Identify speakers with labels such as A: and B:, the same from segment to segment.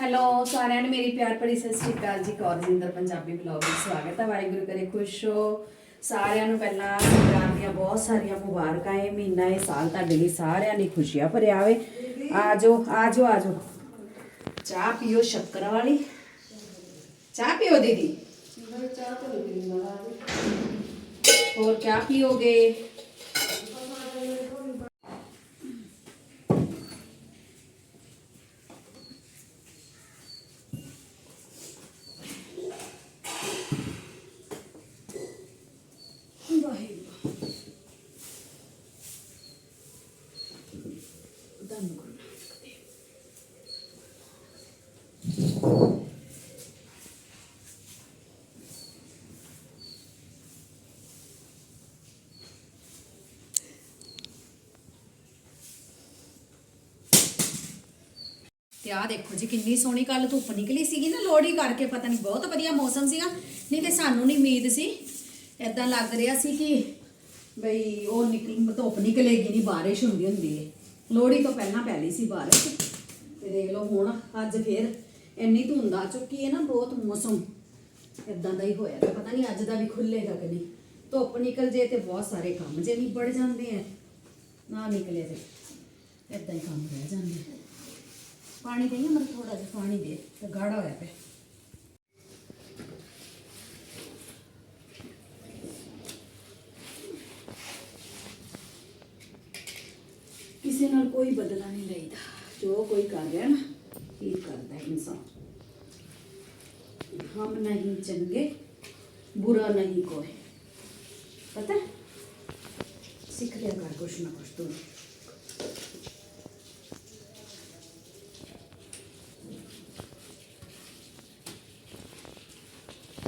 A: Hello ਸਾਰਿਆਂ ਨੂੰ ਮੇਰੀ ਪਿਆਰ ਭਰੀ ਸਤਿ ਸ਼੍ਰੀ ਅਕਾਲ ਜੀ ਕੌਰਜਿੰਦਰ ਪੰਜਾਬੀ ਬਲੌਗ ਵਿੱਚ ਸਵਾਗਤ ਹੈ। ਵਾਹਿਗੁਰੂ ਕਰੇ ਖੁਸ਼ ਹੋ। ਸਾਰਿਆਂ ਨੂੰ ਪਹਿਲਾਂ ਸੰਗਰਾਂਦ ਦੀਆਂ ਬਹੁਤ ਸਾਰੀਆਂ ਮੁਬਾਰਕਾਂ ਇਹ ਮਹੀਨਾ ਇਹ ਸਾਲ ਤੁਹਾਡੇ ਲਈ ਸਾਰਿਆਂ ਲਈ ਖੁਸ਼ੀਆਂ ਭਰਿਆ ਆਵੇ ਆਜੋ ਆਜੋ ਆਜੋ। ਚਾਹ ਪੀਓ ਸ਼ੱਕਰ ਵਾਲੀ। ਚਾਹ ਪੀਓ ਦੀਦੀ। ਹੋਰ ਕਿਆ ਪੀਓਗੇ ਵਾਹਿਗੁਰੂ ਧੰਨ ਗੁਰੂ ਨਾਨਕ ਦੇਵ ਤੇ ਆਹ ਦੇਖੋ ਜੀ, ਕਿੰਨੀ ਸੋਹਣੀ ਕੱਲ ਧੁੱਪ ਨਿਕਲੀ ਸੀਗੀ ਨਾ, ਲੋਹੜੀ ਕਰਕੇ ਪਤਾ ਨਹੀਂ ਬਹੁਤ ਵਧੀਆ ਮੌਸਮ ਸੀਗਾ, ਨਹੀਂ ਤੇ ਸਾਨੂੰ ਨਹੀਂ ਉਮੀਦ ਸੀ। ਐਦਾਂ ਲੱਗ ਰਿਹਾ ਸੀ ਕਿ ਬਈ ਉਹ ਨਿਕਲ, ਧੁੱਪ ਨਿਕਲੇਗੀ ਨਹੀਂ ਬਾਰਿਸ਼ ਹੁੰਦੀ ਹੁੰਦੀ ਹੈ ਲੋਹੜੀ ਤੋਂ ਪਹਿਲਾਂ ਪੈ ਲਈ ਸੀ ਬਾਰਿਸ਼, ਤੇ ਦੇਖ ਲਓ ਹੁਣ, ਅੱਜ ਫੇਰ ਇੰਨੀ ਧੁੰਦ ਆ ਚੁੱਕੀ ਹੈ ਨਾ, ਬਹੁਤ ਮੌਸਮ ਇਦਾਂ ਦਾ ਹੀ ਹੋਇਆ ਤੇ ਪਤਾ ਨਹੀਂ ਅੱਜ ਦਾ ਵੀ ਖੁੱਲੇਗਾ ਕਿ ਨਹੀਂ। ਧੁੱਪ ਨਿਕਲ ਜੇ ਤੇ ਬਹੁਤ ਸਾਰੇ ਕੰਮ ਜੇ ਨਿਬੜ ਜਾਂਦੇ ਆ। ਨਾ ਨਿਕਲੇ ਤੇ ਇਦਾਂ ਹੀ ਕੰਮ ਰਹਿ ਜਾਂਦੇ ਆ। ਪਾਣੀ ਦੇਈਏ ਮਰ ਥੋੜਾ ਜਿਹਾ ਪਾਣੀ ਦੇ ਤੇ ਗਾੜਾ ਹੋਇਆ ਪਿਆ ਕਿਸੇ ਨਾਲ ਕੋਈ ਬਦਲਾ ਨਹੀਂ ਲਈਦਾ ਜੋ ਕੋਈ ਕਰ ਰਿਹਾ ਨਾ ਠੀਕ ਕਰਦਾ ਹੈ ਇਨਸਾਨ ਹਮ ਨਹੀਂ ਚੰਗੇ ਬੁਰਾ ਨਹੀਂ ਕੋਈ ਪਤਾ ਹੈ? ਸਿੱਖ ਲਿਆ ਕਰ ਕੁਛ ਨਾ ਕੁਛ ਤੂੰ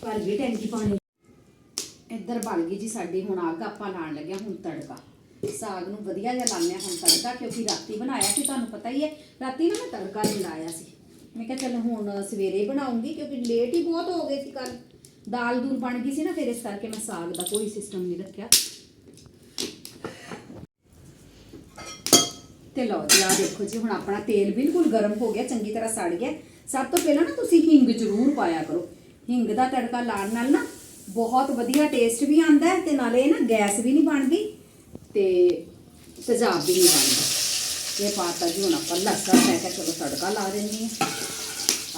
A: ਭਰ ਗਈ ਟੈਂਕੀ ਪਾਣੀ। ਇੱਧਰ ਬਣ ਗਈ ਜੀ ਸਾਡੀ, ਹੁਣ ਅੱਗ ਆਪਾਂ ਲਾਣ ਲੱਗਿਆ ਹੁਣ ਤੜਕਾ। ਸਾਗ ਨੂੰ ਵਧੀਆ ਜਿਹਾ ਲਾਉਂਦੇ ਹਾਂ, ਹੁਣ ਤੜਕਾ, ਕਿਉਂਕਿ ਰਾਤੀ ਬਣਾਇਆ ਸੀ, ਤੁਹਾਨੂੰ ਪਤਾ ਹੀ ਹੈ। ਰਾਤੀ ਨਾ ਮੈਂ ਤੜਕਾ ਨਹੀਂ ਲਾਇਆ ਸੀ। ਮੈਂ ਕਿਹਾ ਚਲ ਹੁਣ ਸਵੇਰੇ ਹੀ ਬਣਾਉਂਗੀ, ਕਿਉਂਕਿ ਲੇਟ ਹੀ ਬਹੁਤ ਹੋ ਗਏ ਸੀ ਕੱਲ ਦਾਲ ਦੂਲ ਬਣ ਗਈ ਸੀ ਨਾ, ਫਿਰ ਇਸ ਕਰਕੇ ਮੈਂ ਸਾਗ ਦਾ ਕੋਈ ਸਿਸਟਮ ਨਹੀਂ ਰੱਖਿਆ। ਤੇ ਲਓ ਜੀ ਆ ਦੇਖੋ ਜੀ, ਹੁਣ ਆਪਣਾ ਤੇਲ ਬਿਲਕੁਲ ਗਰਮ ਹੋ ਗਿਆ, ਚੰਗੀ ਤਰ੍ਹਾਂ ਸੜ ਗਿਆ। ਸਭ ਤੋਂ ਪਹਿਲਾਂ ਨਾ ਤੁਸੀਂ ਹਿੰਗ ਜ਼ਰੂਰ ਪਾਇਆ ਕਰੋ। ਹਿੰਗ ਦਾ ਤੜਕਾ ਲਾਉਣ ਨਾਲ ਨਾ ਬਹੁਤ ਵਧੀਆ ਟੇਸਟ ਵੀ ਆਉਂਦਾ ਹੈ ਤੇ ਨਾਲੇ ਇਹ ਨਾ ਗੈਸ ਵੀ ਨਹੀਂ ਬਣਦੀ ਤੇ ਤੇਜ਼ਾਬ ਵੀ ਨਹੀਂ ਬਣਦਾ। ਇਹ ਪਾਤਾ ਜੀ ਹੁਣ ਆਪਾਂ ਲਸਣ ਮੈਂ ਕਿਹਾ ਚਲੋ ਤੜਕਾ ਲਾ ਦਿੰਦੀ ਹਾਂ।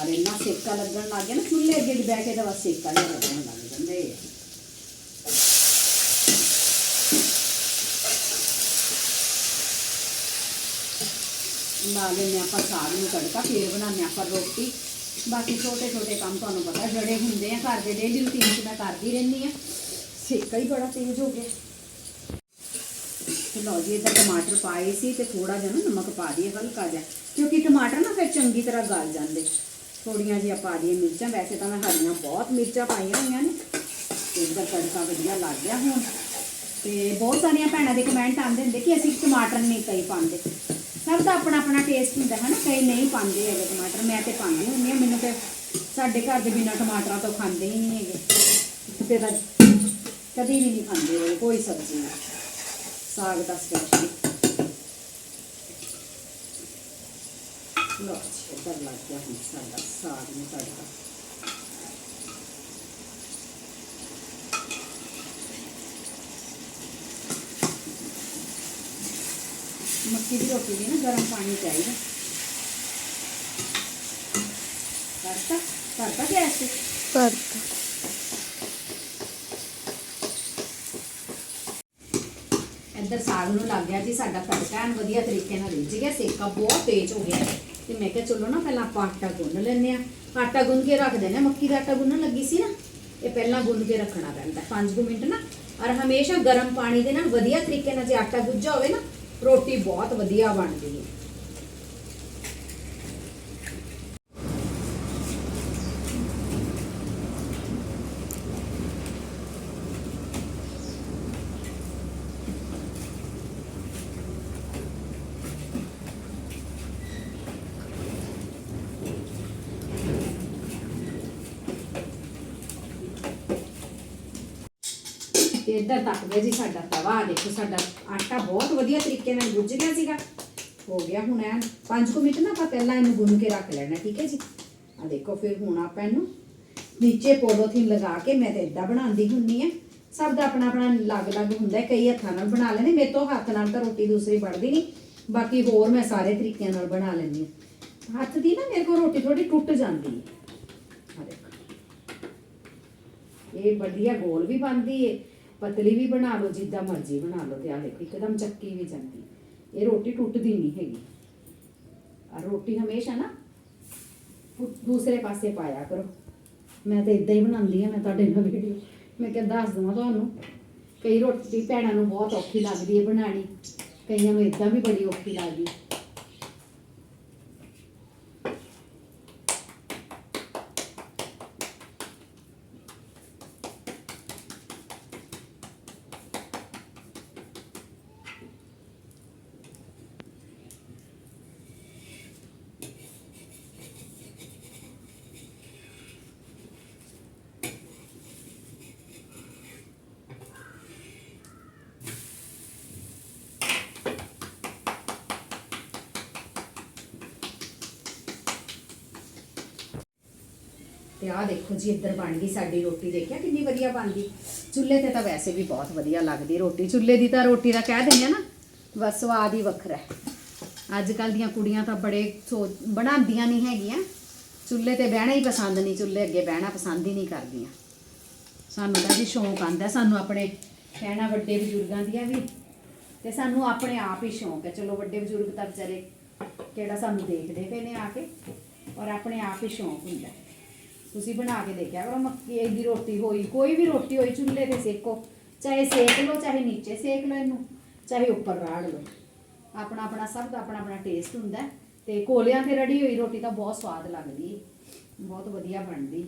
A: ਔਰ ਇੰਨਾ ਸੇਕਾ ਲੱਗਣ ਲੱਗ ਗਿਆ ਨਾ, ਚੁੱਲ੍ਹੇ ਅੱਗੇ ਬਹਿ ਕੇ ਤਾਂ ਬਸ ਸੇਕਾ ਜਿਹਾ ਲੱਗਣ ਲੱਗ ਜਾਂਦੇ ਆ ਲਾ ਲੈਂਦੇ ਆਪਾਂ ਸਾਗ ਨੂੰ ਤੜਕਾ ਫੇਰ ਬਣਾਉਂਦੇ ਆਪਾਂ ਰੋਟੀ। ਬਾਕੀ ਛੋਟੇ ਛੋਟੇ ਕੰਮ ਤੁਹਾਨੂੰ ਪਤਾ, ਜਿਹੜੇ ਹੁੰਦੇ ਆ ਘਰ ਦੇ ਡੇਲੀ ਰੂਟੀਨ 'ਚ ਮੈਂ ਕਰਦੀ ਰਹਿੰਦੀ ਆ। ਸੇਕਾ ਹੀ ਬੜਾ ਤੇਜ਼ ਹੋ ਗਿਆ। ਤੇ ਲਓ ਜੀ ਇਹਦਾ ਟਮਾਟਰ ਪਾਏ ਸੀ ਤੇ ਥੋੜਾ ਜਿਹਾ ਨਾ ਨਮਕ ਪਾ ਦਈਏ, ਹਲਕਾ ਜਿਹਾ। ਕਿਉਂਕਿ ਟਮਾਟਰ ਨਾ ਫਿਰ ਚੰਗੀ ਤਰ੍ਹਾਂ ਗਲ ਜਾਂਦੇ। ਥੋੜੀਆਂ ਜਿਹੀਆਂ ਪਾ ਦਈਏ ਮਿਰਚਾਂ, ਵੈਸੇ ਤਾਂ ਮੈਂ ਹਰੀਆਂ ਬਹੁਤ ਮਿਰਚਾਂ ਪਾਈਆਂ ਹੋਈਆਂ ਨੇ। ਤੇ ਇਹਦਾ ਤੜਕਾ ਵਧੀਆ ਲੱਗ ਗਿਆ ਹੁਣ। ਤੇ ਬਹੁਤ ਸਾਰੀਆਂ ਭੈਣਾਂ ਦੇ ਕਮੈਂਟ ਆਉਂਦੇ ਹੁੰਦੇ ਕਿ ਅਸੀਂ ਟਮਾਟਰ ਨਹੀਂ ਕਈ ਪਾਉਂਦੇ। ਸਭ ਦਾ ਆਪਣਾ ਆਪਣਾ ਟੇਸਟ ਹੁੰਦਾ ਹੈ ਨਾ, ਕਈ ਨਹੀਂ ਪਾਉਂਦੇ ਹੈਗੇ ਟਮਾਟਰ, ਮੈਂ ਤੇ ਪਾਉਂਦੀ ਹੁੰਦੀ ਹਾਂ, ਮੈਨੂੰ ਤੇ ਸਾਡੇ ਘਰ ਦੇ ਬਿਨਾਂ ਟਮਾਟਰਾਂ ਤੋਂ ਖਾਂਦੇ ਹੀ ਨਹੀਂ ਹੈਗੇ। ਤੇ ਤਾਂ ਕਦੀ ਵੀ ਨਹੀਂ ਖਾਂਦੇ ਹੈਗੇ ਕੋਈ ਸਬਜ਼ੀ ਸਾਗ ਦਾ ਸਪੈਸ਼ਲ ਲੋ ਇੱਧਰ ਲੱਗ ਗਿਆ ਹੁਣ ਸਾਡਾ ਸਾਗ ਨੂੰ ਤੜਕਾ ਮੱਕੀ ਦੀ ਰੋਟੀ ਲਈ ਨਾ ਗਰਮ ਪਾਣੀ ਚਾਹੀਦਾ। ਕਰਤਾ ਕਰਤਾ ਗੈਸ ਤੇ?
B: ਕਰਤਾ
A: ਇੱਧਰ ਸਾਗ ਨੂੰ ਲੱਗ ਗਿਆ ਜੀ ਸਾਡਾ ਤੜਕਾ ਐਨ ਵਧੀਆ ਤਰੀਕੇ ਨਾਲ ਰਿੱਝ ਗਿਆ ਸੇਕਾ ਬਹੁਤ ਤੇਜ਼ ਹੋ ਗਿਆ। ਤੇ ਮੈਂ ਕਿਹਾ ਚਲੋ ਨਾ ਪਹਿਲਾਂ ਆਪਾਂ ਆਟਾ ਗੁੰਨ ਲੈਂਦੇ ਆ ਆਟਾ ਗੁੰਨ ਕੇ ਰੱਖ ਆ ਮੱਕੀ ਦਾ ਆਟਾ ਗੁੰਨਣ ਲੱਗੀ ਸੀ ਨਾ ਇਹ ਪਹਿਲਾਂ ਗੁੰਨ ਕੇ ਰੱਖਣਾ ਪੈਂਦਾ। 5 ਮਿੰਟ ਨਾ ਔਰ ਹਮੇਸ਼ਾ ਗਰਮ ਪਾਣੀ ਦੇ ਨਾਲ ਵਧੀਆ ਤਰੀਕੇ ਨਾਲ ਜੇ ਆਟਾ ਗੁੱਝਾ ਹੋਵੇ ਨਾ ਰੋਟੀ ਬਹੁਤ ਵਧੀਆ ਬਣਦੀ ਹੈ। ਤੇ ਇੱਧਰ ਤੱਕ ਗਿਆ ਜੀ ਸਾਡਾ ਤਵਾ। ਦੇਖੋ ਸਾਡਾ ਆਟਾ ਬਹੁਤ ਵਧੀਆ ਤਰੀਕੇ ਨਾਲ ਗੁੱਝ ਗਿਆ ਸੀਗਾ। ਹੋ ਗਿਆ ਹੁਣ ਐ 5 ਮਿੰਟ ਨਾ ਆਪਾਂ ਪਹਿਲਾਂ ਇਹਨੂੰ ਗੁੰਨ ਕੇ ਰੱਖ ਲੈਣਾ, ਠੀਕ ਹੈ ਜੀ? ਆ ਦੇਖੋ ਫਿਰ ਹੁਣ ਆਪਾਂ ਇਹਨੂੰ ਨੀਚੇ ਪੋਲੋਥੀਨ ਲਗਾ ਕੇ ਮੈਂ ਤੇ ਇਦਾਂ ਬਣਾਉਂਦੀ ਹੁੰਨੀ ਆ ਸਭ ਦਾ ਆਪਣਾ ਆਪਣਾ ਅਲੱਗ-ਅਲੱਗ ਹੁੰਦਾ, ਕਈ ਹੱਥਾਂ ਨਾਲ ਬਣਾ ਲੈਂਦੇ। ਮੇਰੇ ਤੋਂ ਹੱਥ ਨਾਲ ਤਾਂ ਰੋਟੀ ਦੂਸਰੀ ਬਣਦੀ ਨਹੀਂ। ਬਾਕੀ ਹੋਰ ਮੈਂ ਸਾਰੇ ਤਰੀਕਿਆਂ ਨਾਲ ਬਣਾ ਲੈਂਦੀ ਹਾਂ। ਹੱਥ ਦੀ ਨਾ ਮੇਰੇ ਕੋਲ ਰੋਟੀ ਥੋੜੀ ਟੁੱਟ ਜਾਂਦੀ ਹੈ। ਇਹ ਵਧੀਆ ਗੋਲ ਵੀ ਬਣਦੀ ਏ। ਪਤਲੀ ਵੀ ਬਣਾ ਲਓ, ਜਿੱਦਾਂ ਮਰਜ਼ੀ ਬਣਾ ਲਓ ਤੇ ਆ ਦੇਖੋ, ਇੱਕਦਮ ਚੱਕੀ ਵੀ ਜਾਂਦੀ। ਇਹ ਰੋਟੀ ਟੁੱਟਦੀ ਨਹੀਂ ਹੈਗੀ। ਆ ਰੋਟੀ ਹਮੇਸ਼ਾ ਨਾ ਦੂਸਰੇ ਪਾਸੇ ਪਾਇਆ ਕਰੋ। ਮੈਂ ਤਾਂ ਇਦਾਂ ਹੀ ਬਣਾਉਂਦੀ ਆ ਮੈਂ ਤੁਹਾਡੇ ਨਾਲ ਵੀਡੀਓ ਮੈਂ ਕਿਹਾ ਦੱਸ ਦਵਾਂ ਤੁਹਾਨੂੰ, ਕਈ ਰੋਟੀ ਭੈਣਾਂ ਨੂੰ ਬਹੁਤ ਔਖੀ ਲੱਗਦੀ ਹੈ ਬਣਾਣੀ ਕਈਆਂ ਨੂੰ ਇਦਾਂ ਵੀ ਬੜੀ ਔਖੀ ਲੱਗਦੀ। ਤੇ ਆਹ ਦੇਖੋ ਜੀ, ਇੱਧਰ ਬਣ ਗਈ ਸਾਡੀ ਰੋਟੀ, ਦੇਖਿਆ ਕਿੰਨੀ ਵਧੀਆ ਬਣ ਗਈ। ਚੁੱਲ੍ਹੇ ਤੇ ਤਾਂ ਵੈਸੇ ਵੀ ਬਹੁਤ ਵਧੀਆ ਲੱਗਦੀ ਰੋਟੀ। ਚੁੱਲ੍ਹੇ ਦੀ ਤਾਂ ਰੋਟੀ ਦਾ ਕਹਿ ਦਿੰਦੇ ਆ ਨਾ, ਬਸ ਸਵਾਦ ਹੀ ਵੱਖਰਾ ਹੈ। ਅੱਜ ਕੱਲ ਦੀਆਂ ਕੁੜੀਆਂ ਤਾਂ ਬੜੇ ਸੋਚ, ਬਣਾਉਂਦੀਆਂ ਨਹੀਂ ਹੈਗੀਆਂ। ਚੁੱਲ੍ਹੇ ਤੇ ਬਹਿਣਾ ਹੀ ਪਸੰਦ ਨਹੀਂ, ਚੁੱਲ੍ਹੇ ਅੱਗੇ ਬਹਿਣਾ ਪਸੰਦ ਹੀ ਨਹੀਂ ਕਰਦੀਆਂ। ਸਾਨੂੰ ਤਾਂ ਜੀ ਸ਼ੌਂਕ ਆਂਦਾ ਸਾਨੂੰ ਆਪਣੇ ਕਹਿਣਾ ਵੱਡੇ ਬਜ਼ੁਰਗਾਂ ਦੀਆਂ ਵੀ, ਤੇ ਸਾਨੂੰ ਆਪਣੇ ਆਪ ਹੀ ਸ਼ੌਂਕ ਹੈ। ਚਲੋ ਵੱਡੇ ਬਜ਼ੁਰਗ ਤਾਂ ਵਿਚਾਰੇ ਕਿਹੜਾ ਸਾਨੂੰ ਦੇਖਦੇ ਪਏ ਨੇ ਆ ਕੇ, ਔਰ ਆਪਣੇ ਆਪ ਹੀ ਸ਼ੌਂਕ ਹੁੰਦਾ ਤੁਸੀਂ ਬਣਾ ਕੇ ਦੇਖਿਆ ਕਰੋ ਮੱਕੀ ਦੀ ਰੋਟੀ ਹੋਈ, ਕੋਈ ਵੀ ਰੋਟੀ ਹੋਈ, ਚੁੱਲ੍ਹੇ ਤੇ ਸੇਕੋ। ਚਾਹੇ ਸੇਕ ਲਓ, ਚਾਹੇ ਨੀਚੇ ਸੇਕ ਲਓ ਇਹਨੂੰ, ਚਾਹੇ ਉੱਪਰ ਰਾੜ ਲਓ। ਆਪਣਾ ਆਪਣਾ ਸਭ ਦਾ ਆਪਣਾ ਆਪਣਾ ਟੇਸਟ ਹੁੰਦਾ ਤੇ ਕੋਲਿਆਂ ਤੇ ਰੜੀ ਹੋਈ ਰੋਟੀ ਤਾਂ ਬਹੁਤ ਸਵਾਦ ਲੱਗਦੀ ਹੈ। ਬਹੁਤ ਵਧੀਆ ਬਣਦੀ।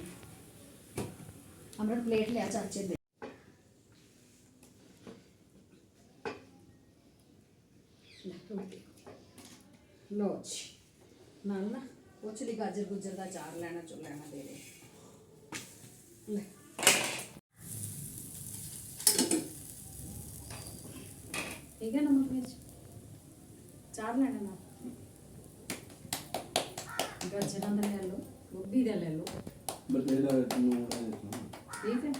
A: ਅਮਰਤ ਪਲੇਟ ਲਿਆ ਚਾਚੇ ਦੇ। ਲੋ ਜੀ। ਨਾਲ ਨਾ ਪੁੱਛ ਲਈ ਗਾਜਰ ਗੁਜਰ ਦਾ ਚਾਰ ਲੈਣਾ ਚੋ ਲੈਣਾ ਦੇ ਦੇ। ਲੈ। ਠੀਕ ਹੈ ਨਮਕ ਮਿਰਚ ਚਾਰ ਲੈਣਾ ਨਾ ਗਾਜਰਾਂ ਦਾ ਲੈ ਲਓ ਗੋਭੀ ਦਾ ਲੈ ਲਓ।
B: ਬਤੇਰਾ ਨੂੰ
A: ਠੀਕ ਹੈ।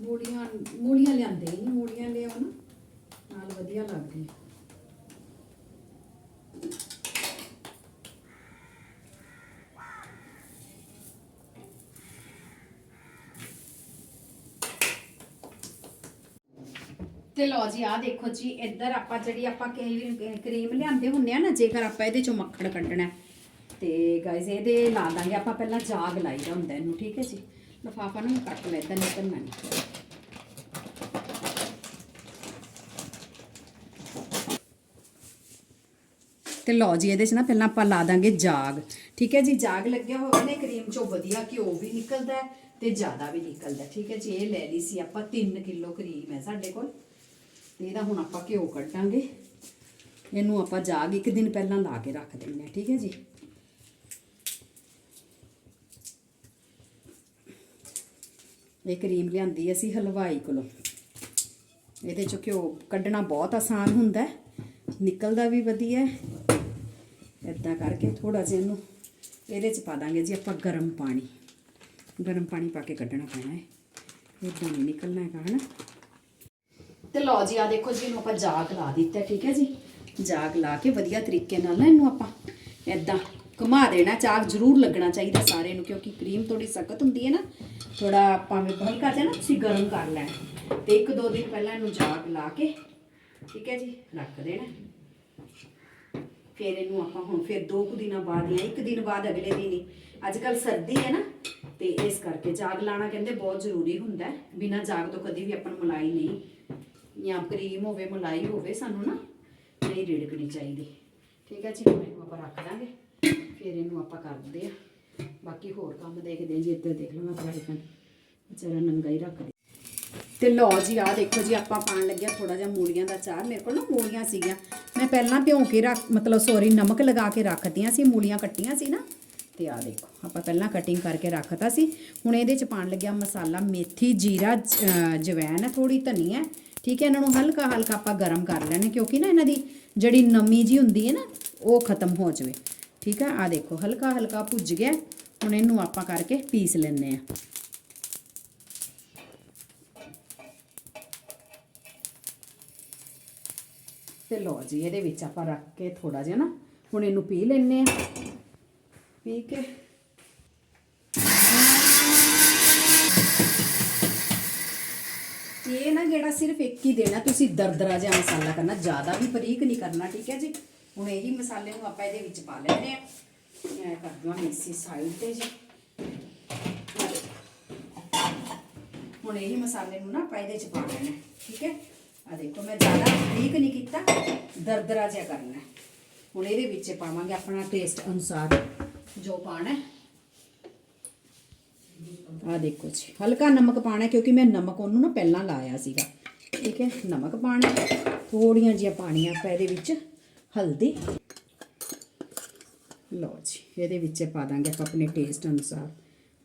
A: ਮੂਲੀਆਂ ਮੂਲੀਆਂ ਲਿਆਂਦੇ ਨਹੀਂ ਮੂਲੀਆਂ ਲਿਆਓ ਨਾ। ਨਾਲ ਵਧੀਆ ਲੱਗਦੀ। ਤੇ ਲਓ ਜੀ, ਆਹ ਦੇਖੋ ਜੀ, ਇੱਧਰ ਆਪਾਂ ਜਿਹੜੀ ਆਪਾਂ ਕਰੀਮ ਲਿਆਂਦੇ ਹੁੰਨੇ ਆ ਨਾ, ਜੇਕਰ ਆਪਾਂ ਇਹਦੇ ਚੋਂ ਮੱਖਣ ਕੱਢਣਾ ਤੇ ਗਾਇਜ਼ ਇਹਦੇ ਲਾ ਦਾਂਗੇ, ਆਪਾਂ ਪਹਿਲਾਂ ਜਾਗ ਲਾਈਦਾ ਹੁੰਦਾ ਇਹਨੂੰ, ਠੀਕ ਹੈ ਜੀ? ਲਫਾਫਾ ਨੂੰ ਕੱਟ ਲੈਦਾ ਨਿਕਲਣਾ ਨਹੀਂ। ਤੇ ਲਓ ਜੀ, ਇਹਦੇ 'ਚ ਨਾ ਪਹਿਲਾਂ ਆਪਾਂ ਲਾ ਦਾਂਗੇ ਜਾਗ। ਠੀਕ ਹੈ ਜੀ, ਜਾਗ ਲੱਗਿਆ ਹੋਵੇ ਨੇ ਕਰੀਮ ਚੋਂ ਵਧੀਆ ਘਿਓ ਵੀ ਨਿਕਲਦਾ ਤੇ ਜ਼ਿਆਦਾ ਵੀ ਨਿਕਲਦਾ ਠੀਕ ਹੈ ਜੀ, ਇਹ ਲੈ ਲਈ ਸੀ ਆਪਾਂ 3 ਕਿਲੋ ਕਰੀਮ ਹੈ ਸਾਡੇ ਕੋਲ। ਤੇ ਇਹਦਾ ਹੁਣ ਆਪਾਂ ਘਿਓ ਕੱਢਾਂਗੇ। ਇਹਨੂੰ ਆਪਾਂ ਜਾਗ ਇੱਕ ਦਿਨ ਪਹਿਲਾਂ ਲਾ ਕੇ ਰੱਖ ਦਿੰਦੇ ਹਾਂ, ਠੀਕ ਹੈ ਜੀ। ਇਹ ਕਰੀਮ ਲਿਆਂਦੀ ਅਸੀਂ ਹਲਵਾਈ ਕੋਲੋਂ। ਇਹਦੇ ਚੋਂ ਘਿਓ ਕੱਢਣਾ ਬਹੁਤ ਆਸਾਨ ਹੁੰਦਾ ਹੈ, ਨਿਕਲਦਾ ਵੀ ਵਧੀਆ ਹੈ। ਇਦਾਂ ਕਰਕੇ ਥੋੜਾ ਜਿਹਾ ਇਹਨੂੰ ਇਹਦੇ ਚ ਪਾ ਦਾਂਗੇ ਜੀ ਆਪਾਂ ਗਰਮ ਪਾਣੀ। ਗਰਮ ਪਾਣੀ ਪਾ ਕੇ ਕੱਢਣਾ ਪੈਣਾ ਹੈ। ਇਦਾਂ ਨਹੀਂ ਨਿਕਲਣਾ ਹੈਗਾ, ਹਨਾ? ਤੇ ਲਓ ਜੀ ਆ ਦੇਖੋ ਜੀ, ਇਹਨੂੰ ਆਪਾਂ ਜਾਗ ਲਾ ਦਿੱਤਾ, ਠੀਕ ਹੈ ਜੀ? ਜਾਗ ਲਾ ਕੇ ਵਧੀਆ ਤਰੀਕੇ ਨਾਲ ਨਾ ਇਹਨੂੰ ਆਪਾਂ ਇਦਾਂ ਘੁਮਾ ਦੇਣਾ ਜਾਗ ਜ਼ਰੂਰ ਲੱਗਣਾ ਚਾਹੀਦਾ ਸਾਰੇ ਨੂੰ, ਕਿਉਂਕਿ ਕਰੀਮ ਥੋੜੀ ਸਖਤ ਹੁੰਦੀ ਹੈ ਨਾ ਥੋੜਾ ਵੀ ਹਲਕਾ ਕਰ ਨਾ ਤੁਸੀਂ ਗਰਮ ਕਰ ਲੈਣਾ। ਤੇ ਇੱਕ ਦੋ ਦਿਨ ਪਹਿਲਾਂ ਇਹਨੂੰ ਜਾਗ ਲਾ ਕੇ, ਠੀਕ ਹੈ ਜੀ, ਰੱਖ ਦੇਣਾ। ਫਿਰ ਇਹਨੂੰ ਆਪਾਂ ਹੁਣ ਫਿਰ ਦੋ ਕੁ ਦਿਨਾਂ ਬਾਅਦ ਜਾਂ ਇੱਕ ਦਿਨ ਬਾਅਦ ਅਗਲੇ ਦਿਨ ਹੀ ਅੱਜ ਕੱਲ ਸਰਦੀ ਹੈ ਨਾ, ਤੇ ਇਸ ਕਰਕੇ ਜਾਗ ਲਾਣਾ ਕਹਿੰਦੇ ਬਹੁਤ ਜ਼ਰੂਰੀ ਹੁੰਦਾ ਹੈ। ਬਿਨਾਂ ਜਾਗ ਤੋਂ ਕਦੀ ਵੀ ਆਪਾਂ ਨੂੰ ਮਲਾਈ ਨਹੀਂ ਜਾਂ ਕਰੀਮ ਹੋਵੇ, ਮਲਾਈ ਹੋਵੇ, ਸਾਨੂੰ ਨਾ ਨਹੀਂ ਰਿੜਕਣੀ ਚਾਹੀਦੀ। ਠੀਕ ਹੈ ਜੀ? ਹੁਣ ਇਹਨੂੰ ਆਪਾਂ ਰੱਖ ਦਾਂਗੇ ਫਿਰ ਇਹਨੂੰ ਆਪਾਂ ਕਰਦੇ ਆ ਬਾਕੀ ਹੋਰ ਕੰਮ ਦੇਖਦੇ ਜੀ, ਇੱਧਰ ਦੇਖ ਲਓ ਮੈਂ ਫਰਾਈ ਵਿਚਾਰਾ ਨੰਗਾ ਹੀ ਰੱਖ ਦੇ ਤੇ ਲਓ ਜੀ ਆ ਦੇਖੋ ਜੀ, ਆਪਾਂ ਪਾਣ ਲੱਗਿਆ ਥੋੜਾ ਜਿਹਾ ਮੂਲੀਆਂ ਦਾ ਚਾਰ ਮੇਰੇ ਕੋਲ ਨਾ ਮੂਲੀਆਂ ਸੀਗੀਆਂ। ਮੈਂ ਪਹਿਲਾਂ ਭਿਉਂ ਕੇ ਰੱਖ, ਮਤਲਬ ਸੋਰੀ ਨਮਕ ਲਗਾ ਕੇ ਰੱਖਤੀਆਂ ਸੀ, ਮੂਲੀਆਂ ਕੱਟੀਆਂ ਸੀ ਨਾ। ਤੇ ਆ ਦੇਖੋ, ਆਪਾਂ ਪਹਿਲਾਂ ਕਟਿੰਗ ਕਰਕੇ ਰੱਖਤਾ ਸੀ। ਹੁਣ ਇਹਦੇ ਚ ਪਾਣ ਲੱਗਿਆ ਮਸਾਲਾ ਮੇਥੀ, ਜੀਰਾ ਜਵੈਨ ਹੈ ਥੋੜੀ ਧਨੀਆ। ਹੈ। ਠੀਕ ਹੈ, ਇਹਨਾਂ ਨੂੰ ਹਲਕਾ ਹਲਕਾ ਆਪਾਂ ਗਰਮ ਕਰ ਲੈਣਾ, ਕਿਉਂਕਿ ਨਾ ਇਹਨਾਂ ਦੀ ਜਿਹੜੀ ਨਮੀ ਜੀ ਹੁੰਦੀ ਹੈ ਨਾ, ਉਹ ਖਤਮ ਹੋ ਜਾਵੇ। ਠੀਕ ਹੈ ਆ ਦੇਖੋ, ਹਲਕਾ ਹਲਕਾ ਭੁੱਜ ਗਿਆ, ਹੁਣ ਇਹਨੂੰ ਆਪਾਂ ਕਰਕੇ ਪੀਸ ਲੈਣੇ ਆ ਤੇ ਲਓ ਜੀ, ਇਹਦੇ ਵਿੱਚ ਆਪਾਂ ਰੱਖ ਕੇ ਥੋੜਾ ਜਿਹਾ ਨਾ, ਹੁਣ ਇਹਨੂੰ ਪੀ ਲੈਣੇ ਆ ਪੀ ਕੇ ਇਹ ਨਾ ਜਿਹੜਾ ਸਿਰਫ ਇੱਕ ਹੀ ਦੇਣਾ, ਤੁਸੀਂ ਦਰਦਰਾ ਜਿਹਾ ਮਸਾਲਾ ਕਰਨਾ, ਜ਼ਿਆਦਾ ਵੀ ਬਰੀਕ ਨਹੀਂ ਕਰਨਾ, ਠੀਕ ਹੈ ਜੀ? ਹੁਣ ਇਹੀ ਮਸਾਲੇ ਨੂੰ ਆਪਾਂ ਇਹਦੇ ਵਿੱਚ ਪਾ ਲੈਣੇ ਆ ਮੈਂ ਕਰ ਦਵਾਂ ਮਿਕਸੀ ਸਾਈਡ ਤੇ ਜੀ। ਹੁਣ ਇਹੀ ਮਸਾਲੇ ਨੂੰ ਨਾ ਆਪਾਂ ਇਹਦੇ ਚ ਪਾ ਲੈਣਾ, ਠੀਕ ਹੈ? ਆ ਦੇਖੋ, ਮੈਂ ਜ਼ਿਆਦਾ ਬਰੀਕ ਨਹੀਂ ਕੀਤਾ, ਦਰਦਰਾ ਜਿਹਾ ਕਰਨਾ। ਹੁਣ ਇਹਦੇ ਵਿੱਚ ਪਾਵਾਂਗੇ ਆਪਣਾ ਟੇਸਟ ਅਨੁਸਾਰ ਜੋ ਪਾਣਾ ਆ ਦੇਖੋ ਜੀ, ਹਲਕਾ ਨਮਕ ਪਾਣਾ ਕਿਉਂਕਿ ਮੈਂ ਨਮਕ ਉਹਨੂੰ ਨਾ ਪਹਿਲਾਂ ਲਾਇਆ ਸੀਗਾ। ਠੀਕ ਹੈ, ਨਮਕ ਪਾਣਾ ਥੋੜੀਆਂ ਜਿਹੀਆਂ ਪਾਣੀਆਂ ਆਪਾਂ ਇਹਦੇ ਵਿੱਚ ਹਲਦੀ। ਲਓ ਜੀ, ਇਹਦੇ ਵਿੱਚ ਪਾ ਦਾਂਗੇ ਆਪਾਂ ਆਪਣੇ ਟੇਸਟ ਅਨੁਸਾਰ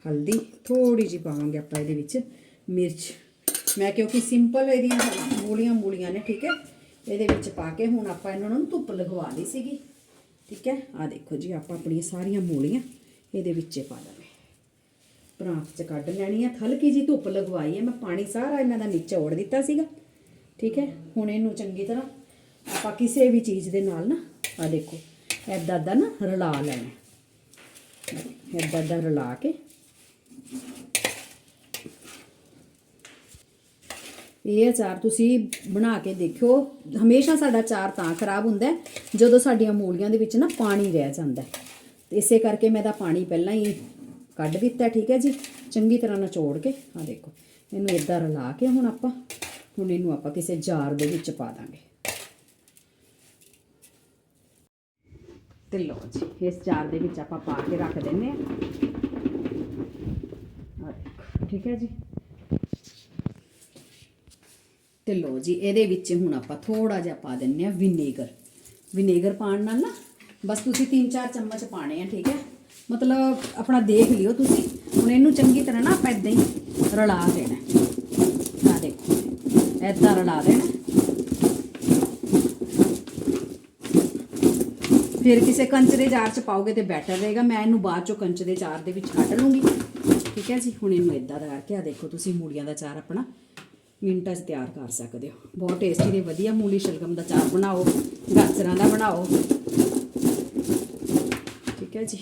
A: ਹਲਦੀ ਥੋੜੀ ਜਿਹੀ ਪਾਵਾਂਗੇ ਆਪਾਂ ਇਹਦੇ ਵਿੱਚ ਮਿਰਚ। ਮੈਂ ਕਿਉਂਕਿ ਸਿੰਪਲ ਇਹਦੀਆਂ ਮੂਲੀਆਂ ਮੂਲੀਆਂ ਨੇ, ਠੀਕ ਹੈ, ਇਹਦੇ ਵਿੱਚ ਪਾ ਕੇ ਹੁਣ ਆਪਾਂ ਇਹਨਾਂ ਨੂੰ ਧੁੱਪ ਲਗਵਾ ਲਈ ਸੀਗੀ। ਠੀਕ ਹੈ ਆ ਦੇਖੋ ਜੀ, ਆਪਾਂ ਆਪਣੀਆਂ ਸਾਰੀਆਂ ਮੂਲੀਆਂ ਇਹਦੇ ਵਿੱਚ ਪਾ ਦਾਂਗੇ। ਪ੍ਰਾਂਤ ਚ ਕੱਢ ਲੈਣੀ ਹੈ ਹਲਕੀ ਜੀ ਧੁੱਪ ਲਗਵਾਈ ਹੈ ਮੈਂ ਪਾਣੀ ਸਾਰਾ ਇਹਨਾਂ ਦਾ ਨਿਚੋੜ ਦਿੱਤਾ ਸੀਗਾ। ਠੀਕ ਹੈ? ਹੁਣ ਇਹਨੂੰ ਚੰਗੀ ਤਰ੍ਹਾਂ ਆਪਾਂ ਕਿਸੇ ਵੀ ਚੀਜ਼ ਦੇ ਨਾਲ ਨਾ ਆ ਦੇਖੋ ਐਦਾਂ ਦਾ ਨਾ ਰਲਾ ਲੈਣਾ। ਐਦਾਂ ਦਾ ਰਲਾ ਕੇ। ਇਹ ਅਚਾਰ ਤੁਸੀਂ ਬਣਾ ਕੇ ਦੇਖਿਓ। ਹਮੇਸ਼ਾ ਸਾਡਾ ਅਚਾਰ ਤਾਂ ਖਰਾਬ ਹੁੰਦਾ ਜਦੋਂ ਸਾਡੀਆਂ ਮੂਲੀਆਂ ਦੇ ਵਿੱਚ ਨਾ ਪਾਣੀ ਰਹਿ ਜਾਂਦਾ ਹੈ। ਇਸੇ ਕਰਕੇ ਮੈਂ ਤਾਂ ਪਾਣੀ ਪਹਿਲਾਂ ਹੀ ਕੱਢ ਦਿੱਤਾ, ਠੀਕ ਹੈ ਜੀ? ਚੰਗੀ ਤਰ੍ਹਾਂ ਨਚੋੜ ਕੇ ਆ ਦੇਖੋ, ਇਹਨੂੰ ਇਦਾਂ ਰਲਾ ਕੇ ਹੁਣ ਆਪਾਂ, ਹੁਣ ਇਹਨੂੰ ਆਪਾਂ ਕਿਸੇ ਜਾਰ ਦੇ ਵਿੱਚ ਪਾ ਦਾਂਗੇ। ਤੇ ਲਓ ਜੀ, ਇਸ ਜਾਰ ਦੇ ਵਿੱਚ ਆਪਾਂ ਪਾ ਕੇ ਰੱਖ ਦਿੰਨੇ ਆ ਠੀਕ ਹੈ ਜੀ? ਤੇ ਲੋ ਜੀ, ਇਹਦੇ ਵਿੱਚ ਹੁਣ ਆਪਾਂ ਥੋੜਾ ਜਿਹਾ ਪਾ ਦਿੰਨੇ ਆ ਵਿਨੇਗਰ। ਵਿਨੇਗਰ ਪਾਣ ਨਾਲ ਨਾ, ਬਸ ਤੁਸੀਂ 3-4 ਚਮਚ ਪਾਣੇ ਆ, ਠੀਕ ਹੈ? ਮਤਲਬ ਆਪਣਾ ਦੇਖ ਲਿਓ ਤੁਸੀਂ। ਹੁਣ ਇਹਨੂੰ ਚੰਗੀ ਤਰ੍ਹਾਂ ਨਾ ਆਪਾਂ ਇਦਾਂ ਹੀ ਰਲਾ ਦੇਣਾ। ਆ ਦੇਖੋ ਇਦਾਂ ਰਲਾ ਦੇਣਾ। ਫਿਰ ਕਿਸੇ ਕੰਚ ਦੇ ਜਾਰ ਚ ਪਾਓਗੇ ਤੇ ਬੈਟਰ ਰਹੇਗਾ। ਮੈਂ ਇਹਨੂੰ ਬਾਅਦ ਚੋਂ ਕੰਚ ਦੇ ਜਾਰ ਦੇ ਵਿੱਚ ਕੱਢ ਲੂੰਗੀ। ਠੀਕ ਹੈ ਜੀ? ਹੁਣ ਇਹਨੂੰ ਇਦਾਂ ਦਾ ਕਰਕੇ ਆ ਦੇਖੋ ਤੁਸੀਂ ਮੂਲੀਆਂ ਦਾ ਚਾਰ ਆਪਣਾ ਮਿੰਟਾਂ 'ਚ ਤਿਆਰ ਕਰ ਸਕਦੇ ਹੋ। ਬਹੁਤ ਟੇਸਟੀ ਤੇ ਵਧੀਆ ਮੂਲੀ ਸ਼ਲਗਮ ਦਾ ਚਾਰ ਬਣਾਓ, ਗਾਜਰਾਂ ਦਾ ਬਣਾਓ। ਠੀਕ ਹੈ ਜੀ?